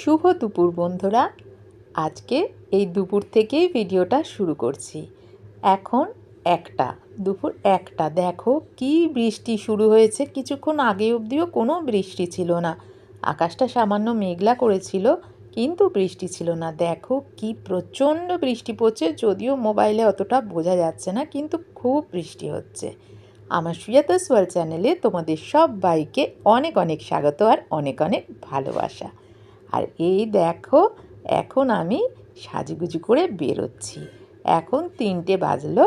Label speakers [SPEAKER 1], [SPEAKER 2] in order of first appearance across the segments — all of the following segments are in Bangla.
[SPEAKER 1] শুভ দুপুর বন্ধুরা। আজকে এই দুপুর থেকেই ভিডিওটা শুরু করছি। এখন একটা, দুপুর একটা। দেখো কি বৃষ্টি শুরু হয়েছে। কিছুক্ষণ আগে অবধিও কোনো বৃষ্টি ছিল না। আকাশটা সামান্য মেঘলা করেছিল, কিন্তু বৃষ্টি ছিল না। দেখো কি প্রচণ্ড বৃষ্টি পড়ছে, যদিও মোবাইলে অতটা বোঝা যাচ্ছে না, কিন্তু খুব বৃষ্টি হচ্ছে। আমার সুজাতা সোয়াল চ্যানেলে তোমাদের সব বাইকে অনেক অনেক স্বাগত আর অনেক অনেক ভালোবাসা। আর এই দেখো, এখন আমি সাজুগুজু করে বেরোচ্ছি। এখন তিনটে বাজলো।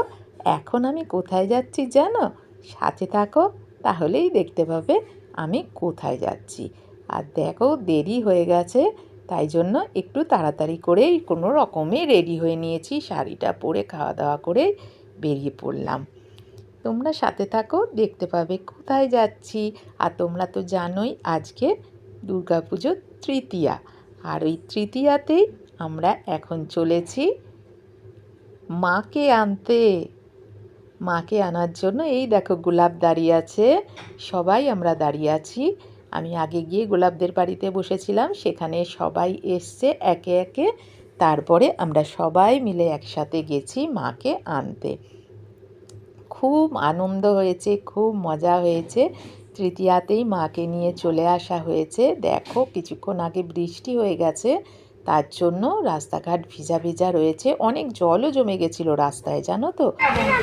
[SPEAKER 1] এখন আমি কোথায় যাচ্ছি জানো? সাথে থাকো, তাহলেই দেখতে পাবে আমি কোথায় যাচ্ছি। আর দেখো, দেরি হয়ে গেছে, তাই জন্য একটু তাড়াতাড়ি করেই কোনো রকমে রেডি হয়ে নিয়েছি, শাড়িটা পরে খাওয়া দাওয়া করে বেরিয়ে পড়লাম। তোমরা সাথে থাকো, দেখতে পাবে কোথায় যাচ্ছি। আর তোমরা তো জানোই, আজকে দুর্গাপুজোর তৃতীয়া। আর ওই তৃতীয়াতেই আমরা এখন চলেছি মাকে আনতে। মাকে আনার জন্য এই দেখো গোলাপ দাঁড়িয়ে আছে। সবাই আমরা দাঁড়িয়ে আছি। আমি আগে গিয়ে গোলাপদের বাড়িতে বসেছিলাম, সেখানে সবাই এসছে একে একে। তারপরে আমরা সবাই মিলে একসাথে গেছি মাকে আনতে। খুব আনন্দ হয়েছে, খুব মজা হয়েছে। তৃতীয়াতেই মাকে নিয়ে চলে আসা হয়েছে। দেখো, কিছুক্ষণ আগে বৃষ্টি হয়ে গেছে, তার জন্য রাস্তাঘাট ভিজা ভিজা রয়েছে। অনেক জলও জমে গেছিল রাস্তায়, জানো তো?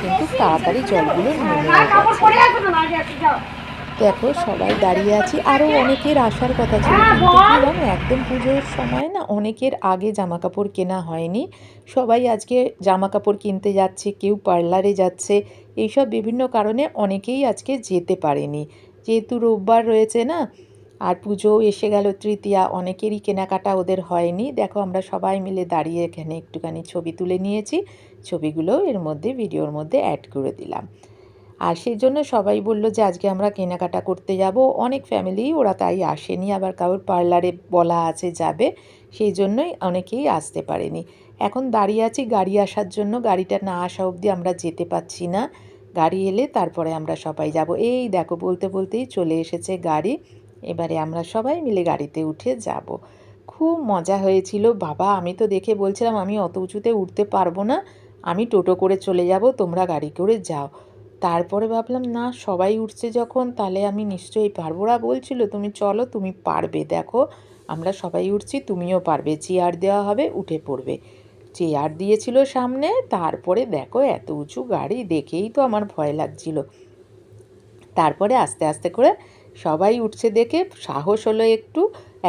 [SPEAKER 1] কিন্তু তাড়াতাড়ি জলগুলো দেখো, সবাই দাঁড়িয়ে আছি। আরও অনেকের আসার কথা ছিল, কিন্তু একদম পুজোর সময় না অনেকের আগে জামা কাপড় কেনা হয়নি। সবাই আজকে জামা কাপড় কিনতে যাচ্ছে, কেউ পার্লারে যাচ্ছে। এইসব বিভিন্ন কারণে অনেকেই আজকে যেতে পারেনি। যেহেতু রোববার রয়েছে না, আর পুজো এসে গেল তৃতীয়া, অনেকেরই কেনাকাটা ওদের হয়নি। দেখো আমরা সবাই মিলে দাঁড়িয়ে এখানে একটুখানি ছবি তুলে নিয়েছি। ছবিগুলো এর মধ্যে, ভিডিওর মধ্যে অ্যাড করে দিলাম। আর সেই জন্য সবাই বলল যে আজকে আমরা কেনাকাটা করতে যাব। অনেক ফ্যামিলি ওরা তাই আসেনি, আবার কারোর পার্লারে বলা আছে যাবে। সেই জন্যই অনেকেই আসতে পারেনি। এখন দাঁড়িয়ে আছি, গাড়ি আসার জন্য। গাড়িটা না আসা অবধি আমরা যেতে পাচ্ছি না। গাড়ি এলে তারপরে আমরা সবাই যাব। এই দেখো, বলতে বলতেই চলে এসেছে গাড়ি। এবারে আমরা সবাই মিলে গাড়িতে উঠে যাব। খুব মজা হয়েছিল। বাবা, আমি তো দেখে বলছিলাম, আমি অত উঁচুতে উঠতে পারব না। আমি টোটো করে চলে যাব, তোমরা গাড়ি করে যাও। তারপরে ভাবলাম, না, সবাই উঠছে যখন, তাহলে আমি নিশ্চয়ই পারব। ওরা বলছিল, তুমি চলো, তুমি পারবে। দেখো, আমরা সবাই উঠছি, তুমিও পারবে। চেয়ার দেওয়া হবে, উঠে পড়বে। চেয়ার দিয়েছিল সামনে, তারপরে দেখো এত উঁচু গাড়ি দেখেই তো আমার ভয় লাগছিল। তারপরে আস্তে আস্তে করে সবাই উঠছে দেখে, সাহস হলো একটু,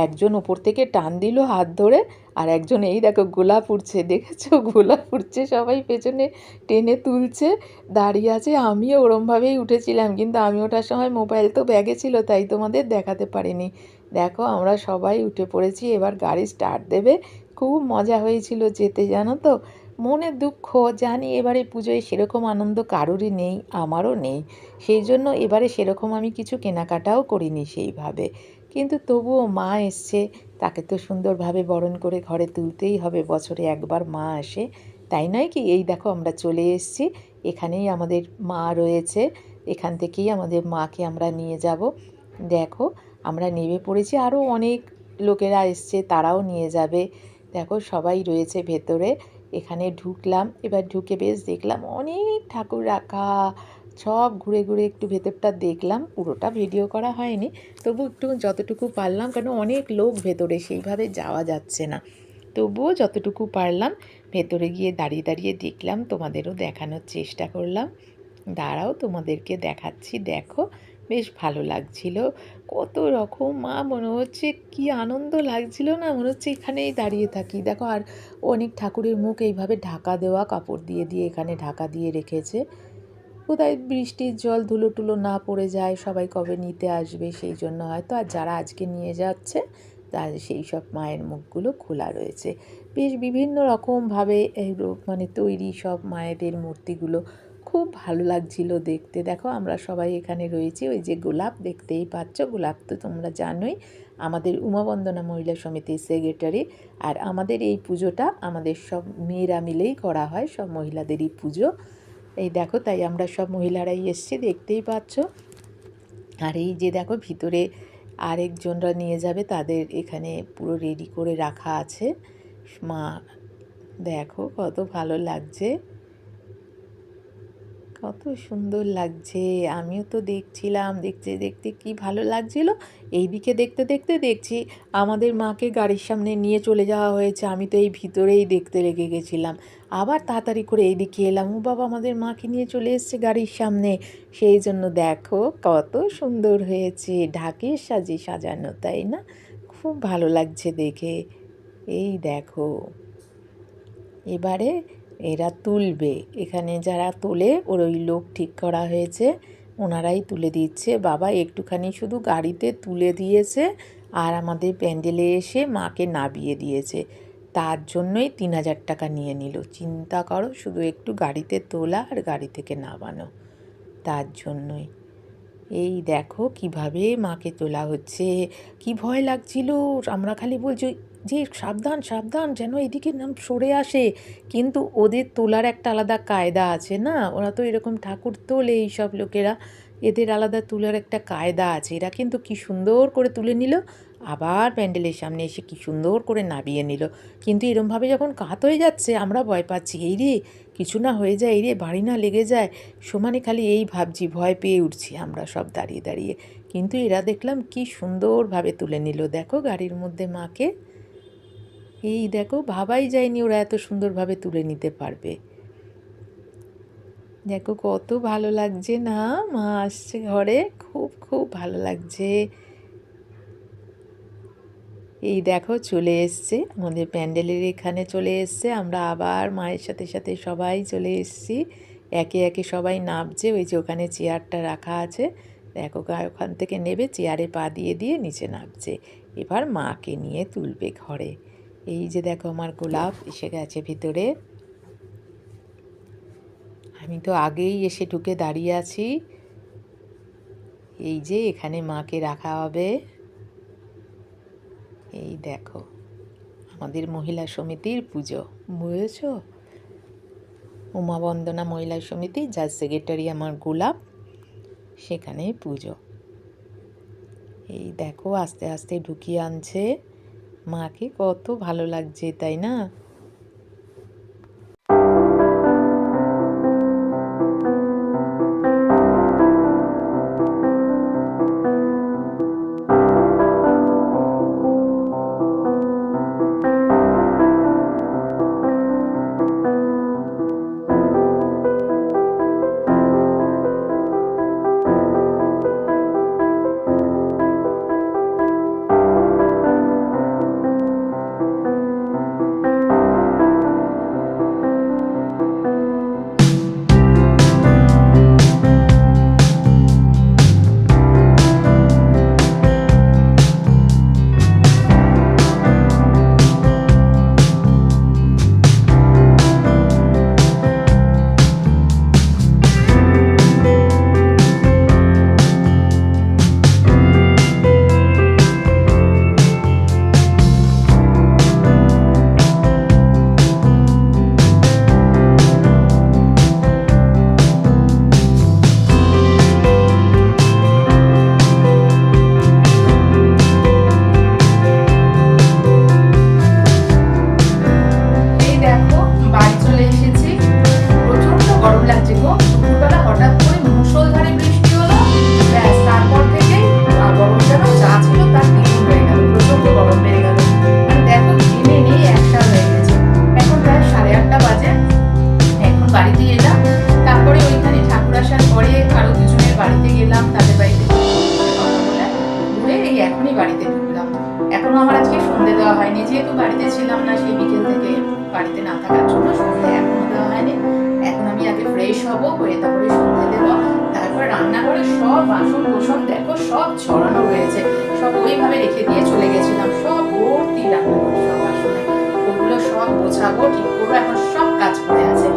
[SPEAKER 1] একজন ওপর থেকে টান দিল হাত ধরে, আর একজন এই দেখো গোলাপ উঠছে দেখেছ? গোলাপ উঠছে সবাই পেছনে টেনে তুলছে, দাঁড়িয়ে আছে। আমিও ওরমভাবেই উঠেছিলাম, কিন্তু আমি ওঠার সময় মোবাইল তো ব্যাগে ছিল, তাই তোমাদের দেখাতে পারিনি। দেখো আমরা সবাই উঠে পড়েছি, এবার গাড়ি স্টার্ট দেবে খুব মজা হয়েছিল যেতে, জানো তো? মনে দুঃখ জানি এবারে পুজোয় সেরকম আনন্দ কারোরই নেই, আমারও নেই। সেই জন্য এবারে সেরকম আমি কিছু কেনাকাটাও করিনি সেইভাবে। কিন্তু তবুও মা এসছে, তাকে তো সুন্দরভাবে বরণ করে ঘরে তুলতেই হবে, বছরে একবার মা আসে। তাই নয় কি? এই দেখো আমরা চলে এসেছি, এখানেই আমাদের মা রয়েছে, এখান থেকেই আমাদের মাকে আমরা নিয়ে যাব। দেখো, আমরা নেমে পড়েছি আরও অনেক লোকেরা এসছে, তারাও নিয়ে যাবে। দেখো সবাই রয়েছে ভেতরে। এখানে ঢুকলাম, এবার ঢুকে বেশ দেখলাম অনেক ঠাকুর রাখা। সব ঘুরে ঘুরে একটু ভেতরটা দেখলাম, পুরোটা ভিডিও করা হয়নি। তবু একটু যতটুকু পারলাম, কারণ অনেক লোক ভেতরে, সেইভাবে যাওয়া যাচ্ছে না। তবুও যতটুকু পারলাম, ভেতরে গিয়ে দাঁড়িয়ে দাঁড়িয়ে দেখলাম, তোমাদেরও দেখানোর চেষ্টা করলাম। দাঁড়াও, তোমাদেরকে দেখাচ্ছি, দেখো। বেশ ভালো লাগছিল। কত রকম, মা মনে হচ্ছে কি আনন্দ লাগছিল না, মনে হচ্ছে এখানেই দাঁড়িয়ে থাকি। দেখো, আর অনেক ঠাকুরের মুখ এইভাবে ঢাকা দেওয়া, কাপড় দিয়ে দিয়ে এখানে ঢাকা দিয়ে রেখেছে। কোথায় বৃষ্টির জল ধুলো টুলো না পড়ে যায়, সবাই কবে নিতে আসবে, সেই জন্য হয়তো। আর যারা আজকে নিয়ে যাচ্ছে, তার সেই সব মায়ের মুখগুলো খোলা রয়েছে। বেশ বিভিন্ন রকমভাবে মানে তৈরি সব মায়েদের মূর্তিগুলো খুব ভালো লাগছিল দেখতে। দেখো, আমরা সবাই এখানে রয়েছি। ওই যে গোলাপ, দেখতেই পাচ্ছ। গোলাপ তো তোমরা জানোই। আমাদের উমাবন্দনা মহিলা সমিতির সেক্রেটারি আর আমাদের এই পুজোটা আমাদের সব মেয়েরা মিলেই করা হয়, সব মহিলাদেরই পুজো। এই দেখো, তাই আমরা সব মহিলারাই এসছি, দেখতেই পাচ্ছ। আর এই যে দেখো, ভিতরে আরেকজনরা নিয়ে যাবে, তাদের এখানে পুরো রেডি করে রাখা আছে। মা, দেখো কত ভালো লাগছে। কত সুন্দর লাগছে। আমিও তো দেখছিলাম, দেখতে দেখতে কি ভালো লাগছিল। এইদিকে দেখতে দেখতে দেখছি আমাদের মাকে গাড়ির সামনে নিয়ে চলে যাওয়া হয়েছে। আমি তো এই ভিতরেই দেখতে লেগে গেছিলাম। আবার তাড়াতাড়ি করে এইদিকে এলাম। ও বাবা, আমাদের মাকে নিয়ে চলে এসছে গাড়ির সামনে। সেই জন্য দেখো কত সুন্দর হয়েছে। ঢাকের সাজে সাজানো, তাই না? খুব ভালো লাগছে দেখে। এই দেখো। এবারে এরা তুলবে। এখানে যারা তোলে, ওর ওই লোক ঠিক করা হয়েছে। ওনারাই তুলে দিচ্ছে। বাবা একটুখানি শুধু গাড়িতে তুলে দিয়েছে আর আমাদের প্যান্ডেলে এসে মাকে নাবিয়ে দিয়েছে। তার জন্যই তিন হাজার টাকা নিয়ে নিল। চিন্তা করো, শুধু একটু গাড়িতে তোলা আর গাড়ি থেকে নামানো। তার জন্যই। এই দেখো কীভাবে মাকে তোলা হচ্ছে। কি ভয় লাগছিল? আমরা খালি বলছি যে সাবধান সাবধান যেন এদিকে নাম সরে আসে। কিন্তু ওদের তোলার একটা আলাদা কায়দা আছে না? ওরা তো এরকম ঠাকুর তোলে এইসব লোকেরা। এদের আলাদা তোলার একটা কায়দা আছে। এরা কিন্তু কি সুন্দর করে তুলে নিল, আবার প্যান্ডেলের সামনে এসে কি সুন্দর করে নাবিয়ে নিল। কিন্তু এরমভাবে যখন কাত হয়ে যাচ্ছে, আমরা ভয় পাচ্ছি, এই রে, কিছু না হয়ে যায়, এই রে, বাড়ি না লেগে যায়। সমানে খালি এই ভাবছি, ভয় পেয়ে উঠছি আমরা সব দাঁড়িয়ে দাঁড়িয়ে। কিন্তু এরা দেখলাম কি সুন্দরভাবে তুলে নিল। দেখো গাড়ির মধ্যে মাকে। এই দেখো, ভাবাই যায়নি ওরা এত সুন্দরভাবে তুলে নিতে পারবে। দেখো কত ভালো লাগছে না, মা আসছে ঘরে, খুব খুব ভালো লাগছে। এই দেখো চলে এসছে, আমাদের প্যান্ডেলের এখানে চলে এসছে, আমরা আবার মায়ের সাথে সাথে সবাই চলে এসছি। একে একে সবাই নামছে, ওই যে ওখানে চেয়ারটা রাখা আছে। দেখো ওখান থেকে নেবে, চেয়ারে পা দিয়ে দিয়ে নিচে নামছে। এবার মাকে নিয়ে তুলবে ঘরে। এই যে দেখো আমার গোলাপ এসে গেছে ভিতরে। আমি তো আগেই এসে ঢুকে দাঁড়িয়ে আছি। এই যে এখানে মাকে রাখা হবে। এই দেখো, আমাদের মহিলা সমিতির পুজো, বুঝেছ? উমা বন্দনা মহিলা সমিতি, যার সেক্রেটারি আমার গোলাপ সেখানে পুজো। এই দেখো, আস্তে আস্তে ঢুকিয়ে আনছে। মাকে কত ভালো লাগছে তাই না? হয়নি। যেহেতু বাড়িতে ছিলাম না, সেই বিকেল থেকে বাড়িতে না থাকার জন্য সন্ধ্যে এখনও দেওয়া হয়নি। এখন আমি আগে ফ্রেশ হব হয়ে তারপরে সন্ধ্যে দেবো। তারপর রান্নাঘরে সব বাসন কোসন, দেখো সব ছড়ানো হয়েছে। সব ওইভাবে রেখে দিয়ে চলে গেছিলাম। সব ভর্তি রান্নাঘরে, সব বাসনে। ওগুলো সব গোছাবো, ঠিক করব। এখন সব কাজ করে আছে।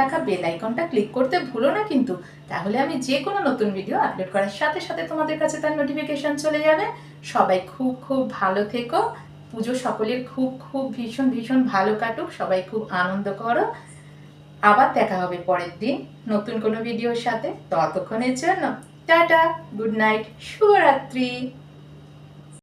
[SPEAKER 1] থাকা বেল আইকনটা ক্লিক করতে ভুলো না কিন্তু, তাহলে আমি যে কোনো নতুন ভিডিও আপলোড করার সাথে সাথে তোমাদের কাছে তার নোটিফিকেশন চলে যাবে। সবাই খুব খুব ভালো থেকো। পুজো সকলের খুব খুব ভীষণ ভীষণ ভালো কাটুক। সবাই খুব আনন্দ করো। আবার দেখা হবে পরের দিন নতুন কোনো ভিডিওর সাথে। ততক্ষণের জন্য টাটা গুড নাইট শুভরাত্রি।